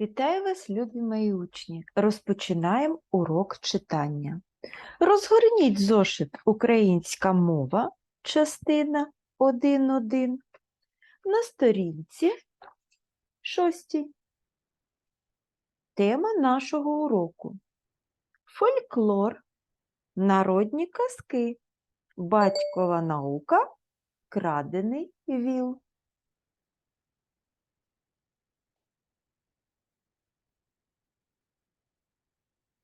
Вітаю вас, любі мої учні! Розпочинаємо урок читання. Розгорніть зошит Українська мова, частина 1.1 на сторінці 6. Тема нашого уроку Фольклор, народні казки, батькова наука, крадений віл.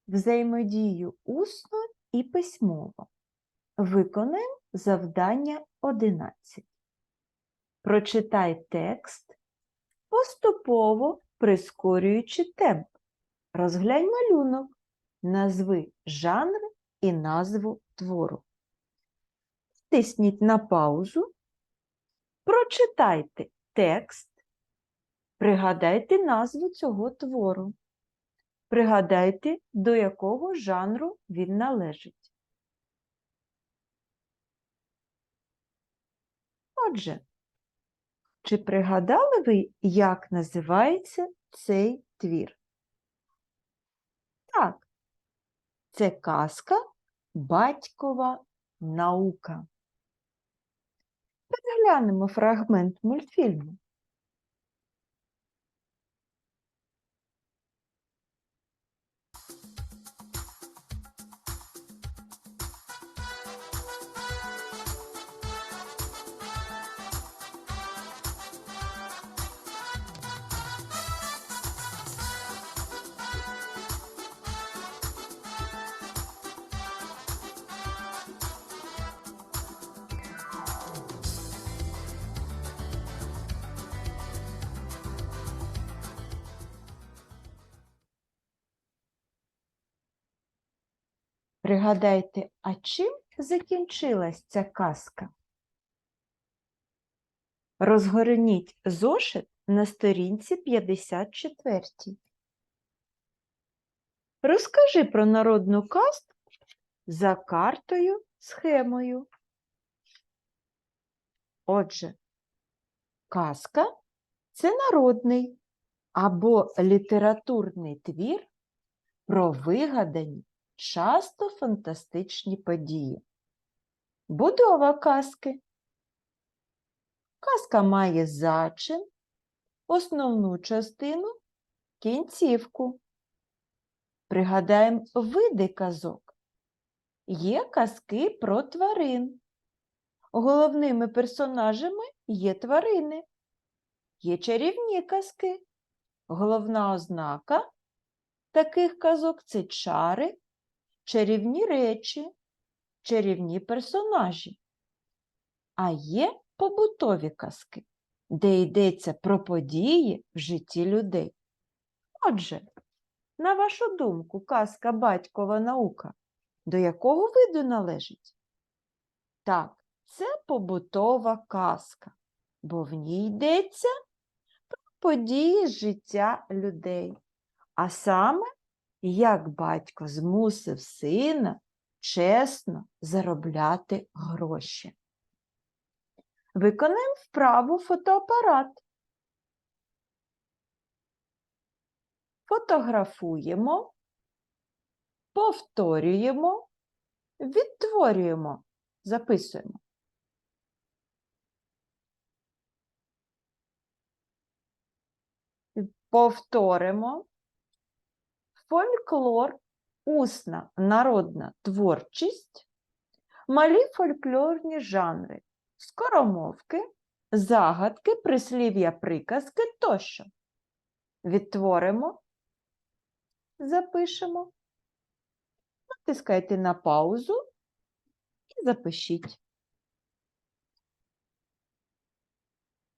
Взаємодію усно і письмово. Виконаємо завдання 11. Прочитай текст, поступово прискорюючи темп. Розглянь малюнок, назви жанр і назву твору. Стисніть на паузу, прочитайте текст, пригадайте назву цього твору. Пригадайте, до якого жанру він належить. Отже, чи пригадали ви, як називається цей твір? Так, це казка Батькова наука. Переглянемо фрагмент мультфільму. Пригадайте, а чим закінчилась ця казка? Розгорніть зошит на сторінці 54. Розкажи про народну казку за картою, схемою. Отже, казка це народний або літературний твір про вигадані часто фантастичні події. Будова казки. Казка має зачин, основну частину, кінцівку. Пригадаємо види казок. Є казки про тварин. Головними персонажами є тварини. Є чарівні казки. Головна ознака таких казок це чари чарівні речі, чарівні персонажі. А є побутові казки, де йдеться про події в житті людей. Отже, на вашу думку, казка батькова наука до якого виду належить? Так, це побутова казка, бо в ній йдеться про події життя людей, а саме як батько змусив сина чесно заробляти гроші. Виконаємо вправу фотоапарат. Фотографуємо, повторюємо, відтворюємо, записуємо. Повторимо, фольклор, усна народна творчість, малі фольклорні жанри, скоромовки, загадки, прислів'я, приказки тощо. Відтворимо, запишемо, натискайте на паузу і запишіть.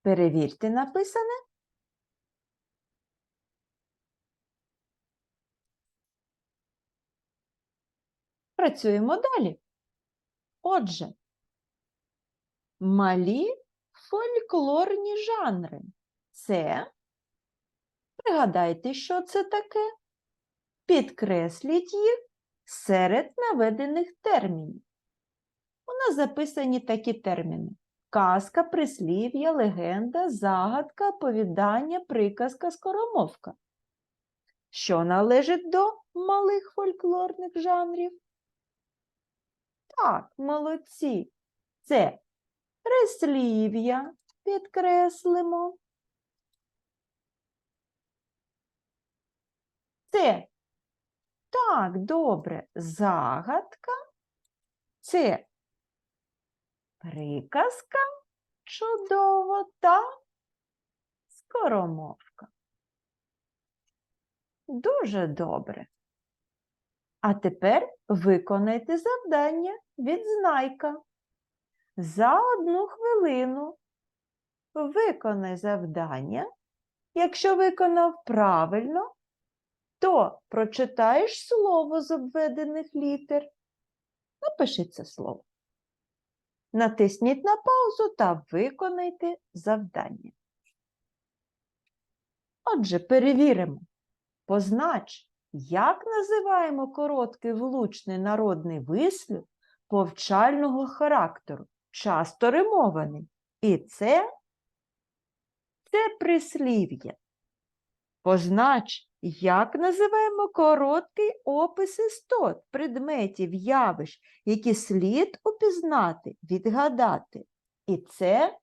Перевірте написане. Працюємо далі. Отже, малі фольклорні жанри. Це, пригадайте, що це таке? Підкресліть їх серед наведених термінів. У нас записані такі терміни: казка, прислів'я, легенда, загадка, оповідання, приказка, скоромовка. що належить до малих фольклорних жанрів? Так, молодці. Це прислів'я підкреслимо. Це так, добре, загадка. Це приказка чудово та скоромовка. Дуже добре. А тепер виконайте завдання від знайка. За одну хвилину виконай завдання. Якщо виконав правильно, то прочитаєш слово з обведених літер. Напиши це слово. Натисніть на паузу та виконайте завдання. Отже, перевіримо. Познач, як називаємо короткий влучний народний вислів повчального характеру, часто римований. І це, це прислів'я. Познач, як називаємо короткий опис істот, предметів, явищ, які слід упізнати, відгадати. І це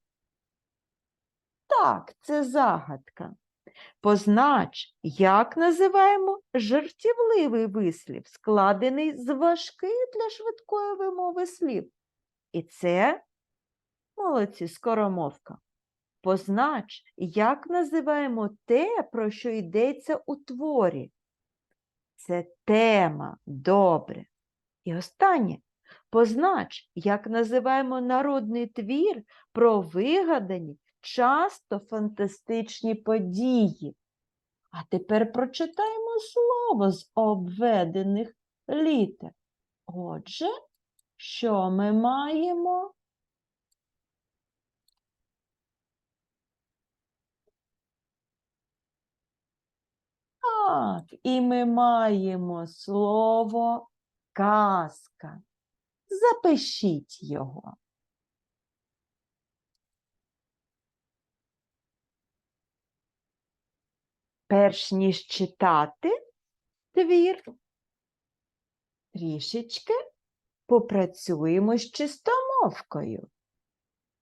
так, це загадка. Познач, як називаємо жартівливий вислів, складений з важких для швидкої вимови слів. І це молодці скоромовка. Познач, як називаємо те, про що йдеться у творі. Це тема, добре. І останнє. Познач, як називаємо народний твір про вигадані, часто фантастичні події. А тепер прочитаємо слово з обведених літер. Отже, що ми маємо? Так, і ми маємо слово казка. Запишіть його. Перш ніж читати твір, трішечки попрацюємо з чистомовкою.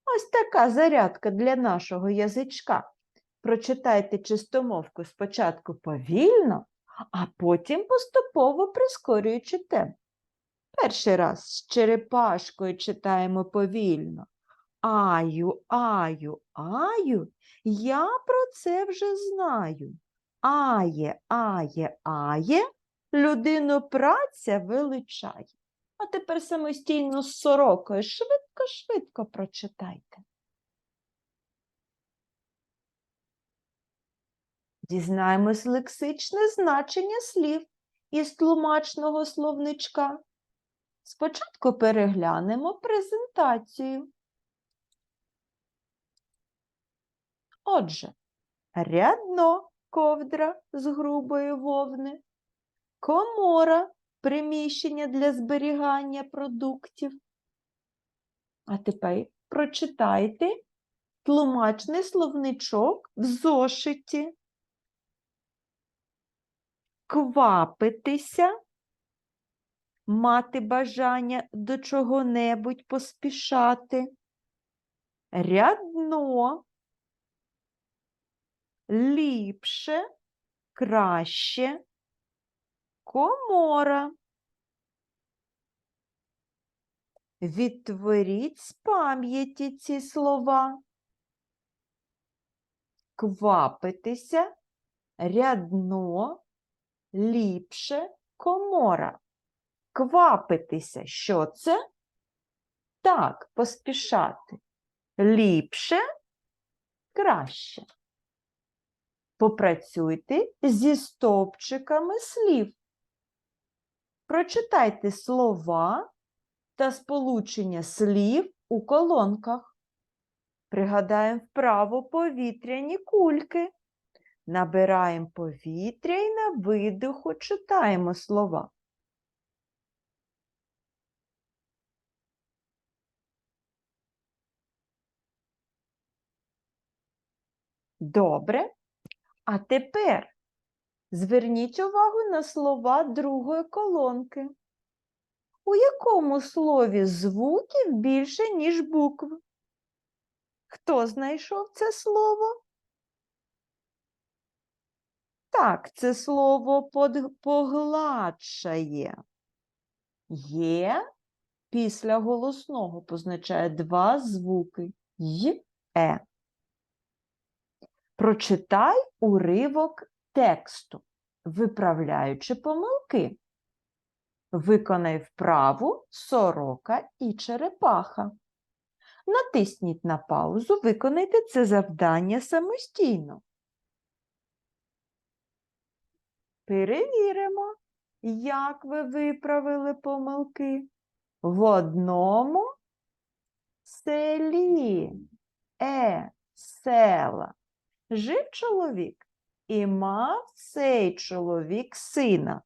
Ось така зарядка для нашого язичка. Прочитайте чистомовку спочатку повільно, а потім поступово прискорюючи темп. Перший раз з черепашкою читаємо повільно. Аю, аю, аю, я про це вже знаю. Ає, ає, ає, людину праця величає. А тепер самостійно з сорокою швидко-швидко прочитайте. Дізнаємось лексичне значення слів із тлумачного словничка. Спочатку переглянемо презентацію. Отже, рядно ковдра з грубої вовни, комора приміщення для зберігання продуктів. А тепер прочитайте тлумачний словничок в зошиті. Квапитися, мати бажання до чого-небудь поспішати. Рядно, ліпше, краще, комора. Відтворіть з пам'яті ці слова. Квапитися, рядно, ліпше, комора. Квапитися, що це? Так, поспішати. Ліпше, краще. Попрацюйте зі стовпчиками слів. Прочитайте слова та сполучення слів у колонках. Пригадаємо вправо повітряні кульки. Набираємо повітря і на видиху читаємо слова. Добре. А тепер Зверніть увагу на слова другої колонки. У якому слові звуків більше, ніж букв? Хто знайшов це слово? Так, це слово погладшає. Є після голосного позначає два звуки й, е. Прочитай уривок тексту, виправляючи помилки. Виконай вправу сорока і черепаха. Натисніть на паузу, виконайте це завдання самостійно. Перевіримо, як ви виправили помилки. В одному селі, е, села, жив чоловік і мав цей чоловік сина.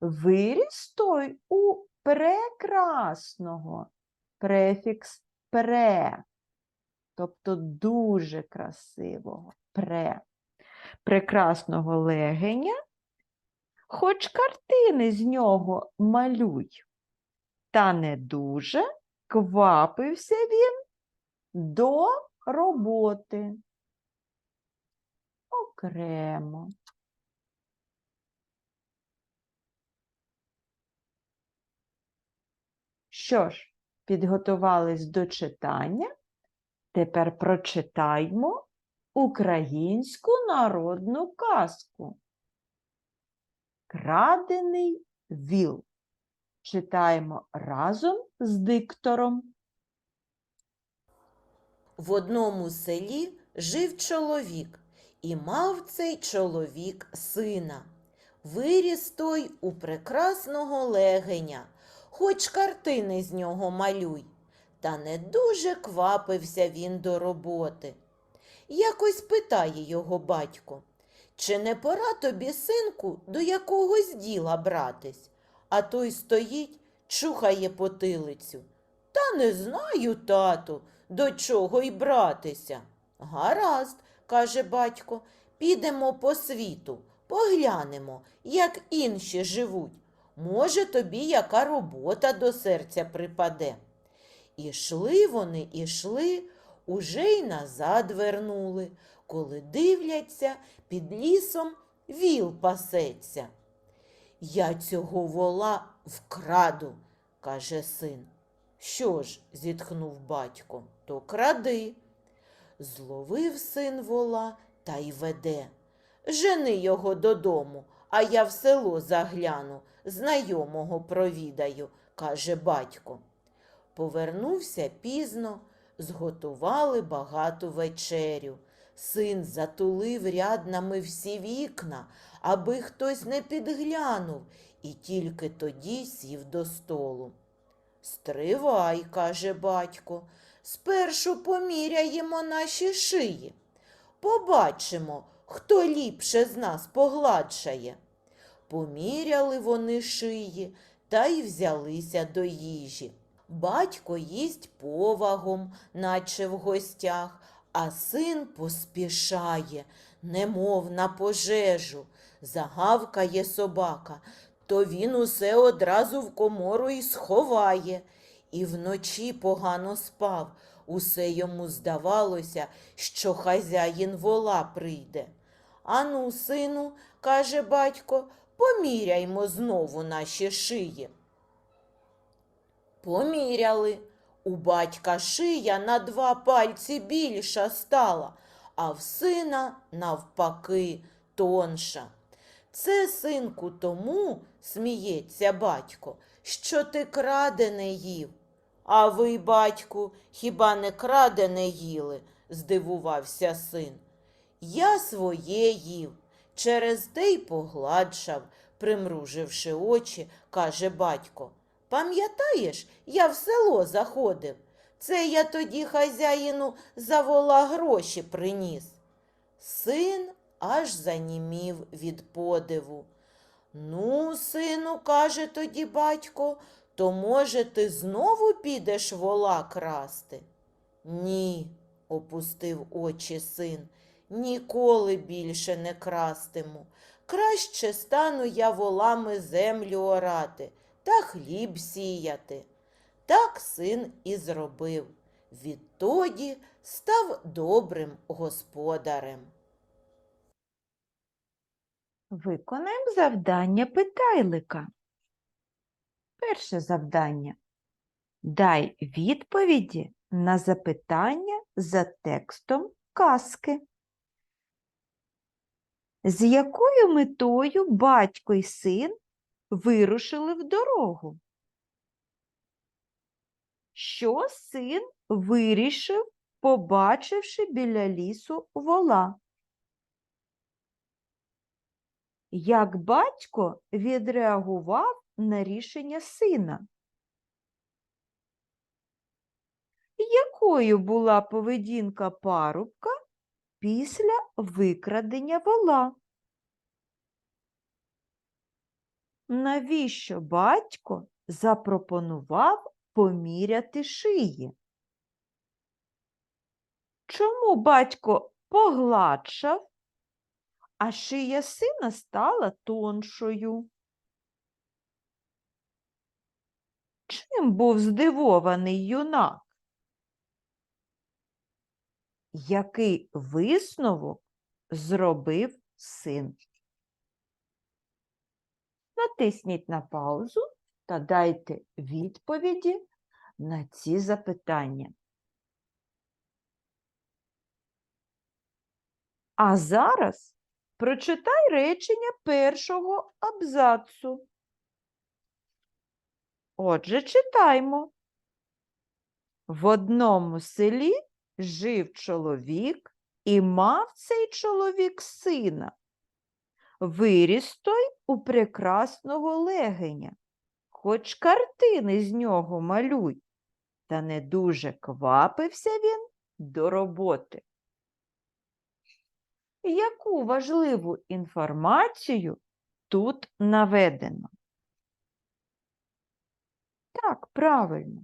Виріс той у прекрасного, префікс пре, тобто дуже красивого, пре, прекрасного легеня, хоч картини з нього малюй, та не дуже квапився він до роботи. Окремо. Що ж, підготувались до читання. Тепер прочитаймо українську народну казку. Крадений віл. Читаємо разом з диктором. В одному селі жив чоловік, і мав цей чоловік сина. Виріс той у прекрасного легеня, хоч картини з нього малюй. Та не дуже квапився він до роботи. Якось питає його батько, чи не пора тобі, синку, до якогось діла братись? А той стоїть, чухає потилицю. Та не знаю, тату, до чого й братися. Гаразд, каже батько, підемо по світу, поглянемо, як інші живуть. Може, тобі яка робота до серця припаде. Ішли вони, ішли, уже й назад вернули, коли дивляться, під лісом віл пасеться. Я цього вола вкраду, каже син. Що ж, зітхнув батько, то кради. Зловив син вола та й веде. Жени його додому, а я в село загляну, знайомого провідаю, каже батько. Повернувся пізно, зготували багату вечерю. Син затулив ряднами всі вікна, аби хтось не підглянув, і тільки тоді сів до столу. Стривай, каже батько, спершу поміряємо наші шиї. Побачимо, хто ліпше з нас погладшає. Поміряли вони шиї та й взялися до їжі. Батько їсть повагом, наче в гостях, а син поспішає, немов на пожежу. Загавкає собака, то він усе одразу в комору і сховає. І вночі погано спав. Усе йому здавалося, що хазяїн вола прийде. Ану, сину, каже батько, поміряймо знову наші шиї. Поміряли. У батька шия на два пальці більша стала, а в сина навпаки тонша. Це, синку, тому, сміється батько, що ти крадене їв. А ви, батьку, хіба не крадене їли? здивувався син. Я своє їв, через те й погладшав, примруживши очі, каже батько. Пам'ятаєш, я в село заходив. Це я тоді хазяїну за вола гроші приніс. Син аж занімів від подиву. Ну, сину, каже тоді батько, то, може, ти знову підеш вола красти? Ні, опустив очі син, ніколи більше не крастиму. Краще стану я волами землю орати та хліб сіяти. Так син і зробив. Відтоді став добрим господарем. Виконаємо завдання питайлика. Перше завдання. Дай відповіді на запитання за текстом казки. З якою метою батько й син вирушили в дорогу? Що син вирішив, побачивши біля лісу вола? Як батько відреагував на рішення сина? Якою була поведінка парубка після викрадення вола? Навіщо батько запропонував поміряти шиї? Чому батько погладшав, а шия сина стала тоншою? Чим був здивований юнак? Який висновок зробив син? Натисніть на паузу та дайте відповіді на ці запитання. А зараз прочитай речення першого абзацу. Отже, читаймо. В одному селі жив чоловік і мав цей чоловік сина. Виріс той у прекрасного легеня, хоч картини з нього малюй, та не дуже квапився він до роботи. Яку важливу інформацію тут наведено? Так, правильно.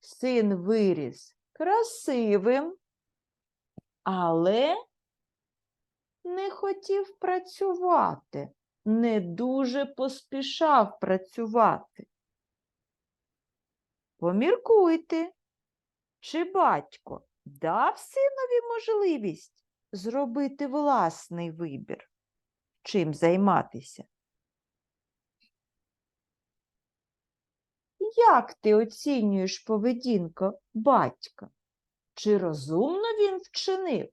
Син виріс красивим, але не хотів працювати, не дуже поспішав працювати. Поміркуйте, чи батько дав синові можливість зробити власний вибір, чим займатися? Як ти оцінюєш поведінку батька? Чи розумно він вчинив?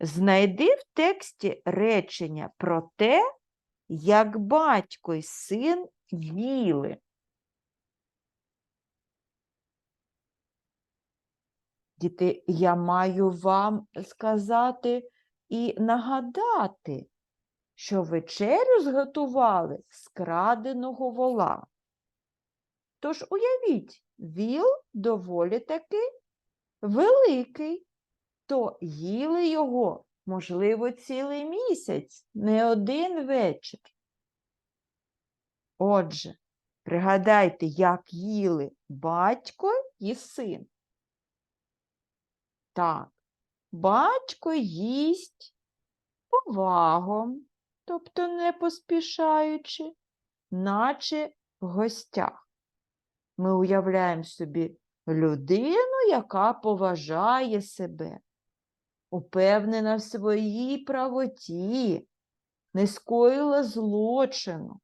Знайди в тексті речення про те, як батько й син їли. Діти, я маю вам сказати і нагадати, що вечерю зготували з краденого вола. Тож уявіть, віл доволі таки великий, то їли його, можливо, цілий місяць, не один вечір. Отже, пригадайте, як їли батько і син. Так, батько їсть повагом, тобто не поспішаючи, наче в гостях. Ми уявляємо собі людину, яка поважає себе, упевнена в своїй правоті, не скоїла злочину.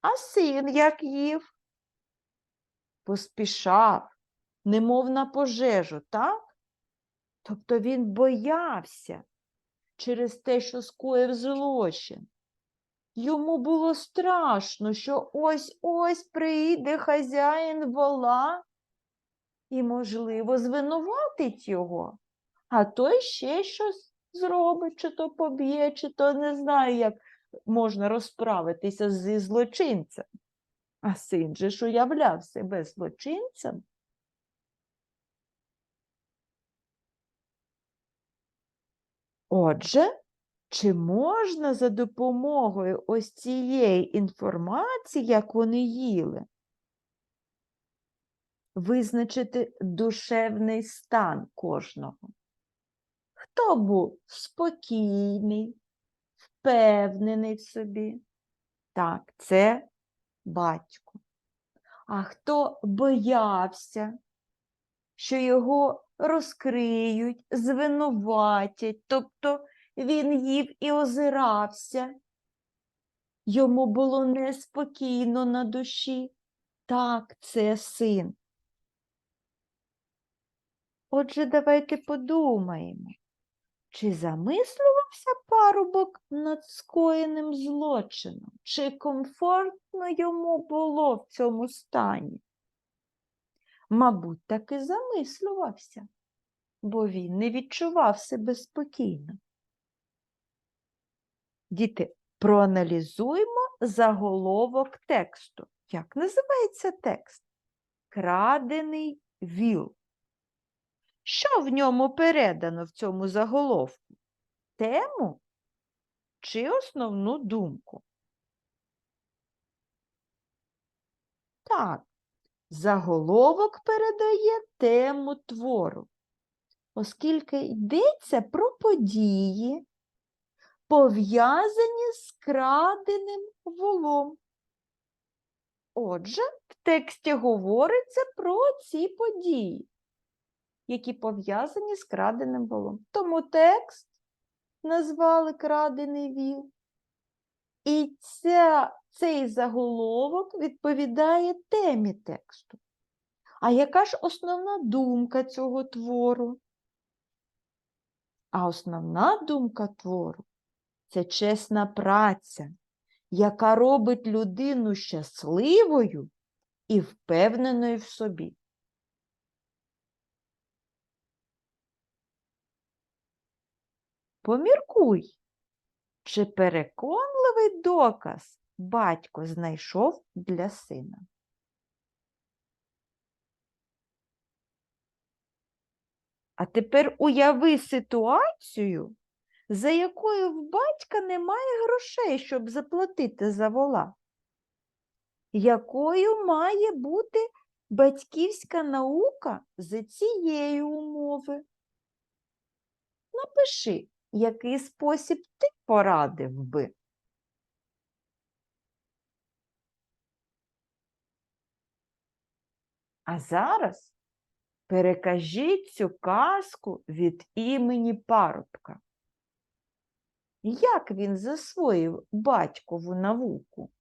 А син як їв? Поспішав, немов на пожежу, так? Тобто він боявся через те, що скоїв злочин. Йому було страшно, що ось-ось прийде хазяїн вола і, можливо, звинуватить його, а той ще щось зробить, чи то поб'є, чи то не знаю, як можна розправитися зі злочинцем. А син же ж уявляв себе злочинцем. Отже, чи можна за допомогою ось цієї інформації, як вони їли, визначити душевний стан кожного? Хто був спокійний, впевнений в собі? Так, це батько. А хто боявся, що його розкриють, звинуватять, тобто він їв і озирався. Йому було неспокійно на душі. Так, це син. Отже, давайте подумаємо, чи замислювався парубок над скоєним злочином, чи комфортно йому було в цьому стані? Мабуть, таки замислювався, бо він не відчував себе спокійно. Діти, проаналізуємо заголовок тексту. Як називається текст? Крадений віл. Що в ньому передано в цьому заголовку? Тему чи основну думку? Так, заголовок передає тему твору, оскільки йдеться про події, пов'язані з краденим волом. Отже, в тексті говориться про ці події, які пов'язані з краденим волом. Тому текст назвали крадений віл. І ця, цей заголовок відповідає темі тексту. А яка ж основна думка цього твору? А основна думка твору це чесна праця, яка робить людину щасливою і впевненою в собі. Поміркуй, чи переконливий доказ батько знайшов для сина. А тепер уяви ситуацію, за якою в батька немає грошей, щоб заплатити за вола. Якою має бути батьківська наука за цієї умови? Напиши, який спосіб ти порадив би. А зараз перекажіть цю казку від імені парубка. Як він засвоїв батькову науку?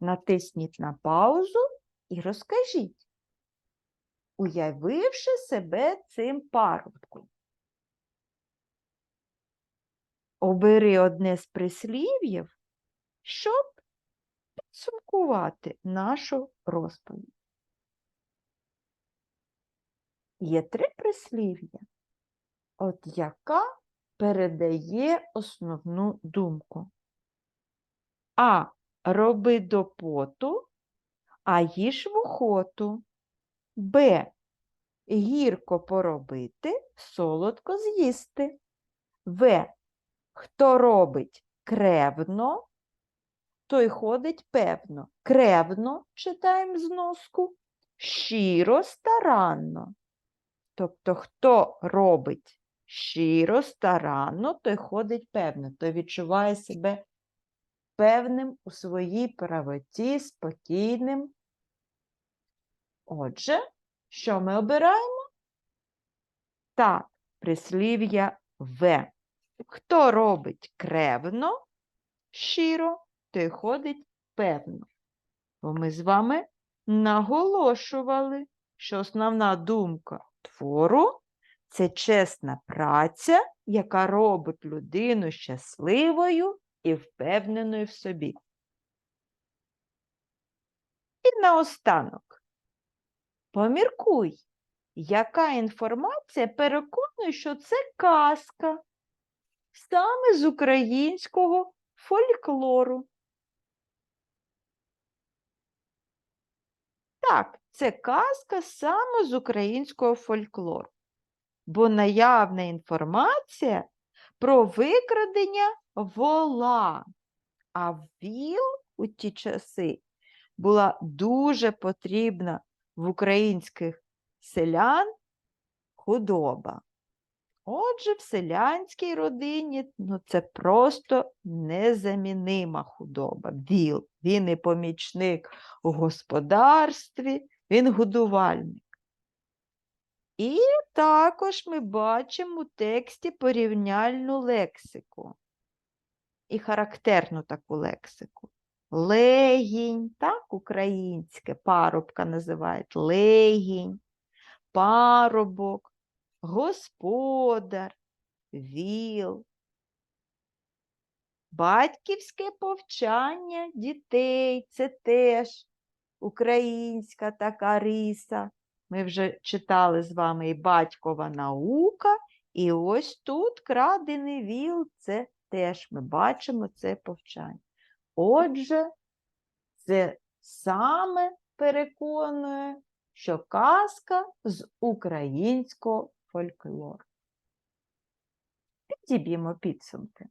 Натисніть на паузу і розкажіть, уявивши себе цим парубком. Обери одне з прислів'їв, щоб підсумкувати нашу розповідь. Є три прислів'я, от яка передає основну думку. А. Роби до поту, а їж в охоту. Б. Гірко поробити, солодко з'їсти. В. Хто робить кревно, той ходить певно. Кревно читаємо зноску, щиро старанно. Тобто, хто робить щиро, старанно, той ходить певно, той відчуває себе певним у своїй правоті, спокійним. Отже, що ми обираємо? Так, прислів'я В. Хто робить кревно, щиро, той ходить певно. Бо ми з вами наголошували, що основна думка твору це чесна праця, яка робить людину щасливою і впевненою в собі. І наостанок. Поміркуй, яка інформація переконує, що це казка саме з українського фольклору. Так, це казка саме з українського фольклору, бо наявна інформація про викрадення вола. А віл у ті часи була дуже потрібна в українських селян худоба. Отже, в селянській родині ну, це просто незамінима худоба. Віл. Він і помічник у господарстві, він годувальник. І також ми бачимо у тексті порівняльну лексику і характерну таку лексику. Легінь, так, українське, парубка називають легінь, парубок, господар, віл. Батьківське повчання дітей це теж українська така риса. Ми вже читали з вами і батькова наука, і ось тут крадений віл це теж ми бачимо це повчання. Отже, це саме переконує, що казка з українського фольклору. Підіб'ємо підсумки.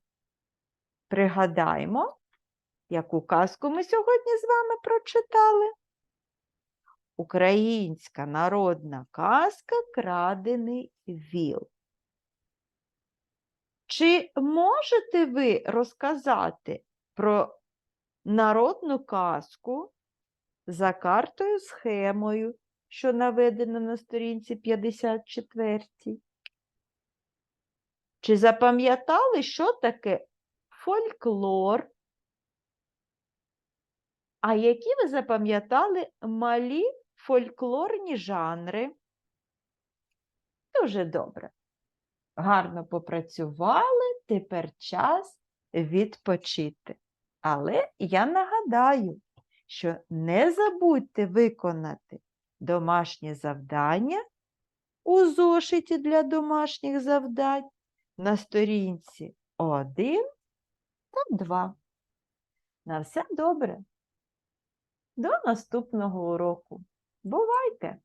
Пригадаємо, яку казку ми сьогодні з вами прочитали. Українська народна казка Крадений віл. Чи можете ви розказати про народну казку за картою схемою, що наведена на сторінці 54? Чи запам'ятали, що таке фольклор? А які ви запам'ятали малі фольклорні жанри? Дуже добре. Гарно попрацювали, тепер час відпочити. Але я нагадаю, що не забудьте виконати домашнє завдання у зошиті для домашніх завдань на сторінці 1 та 2. На все добре. До наступного уроку. Бувайте!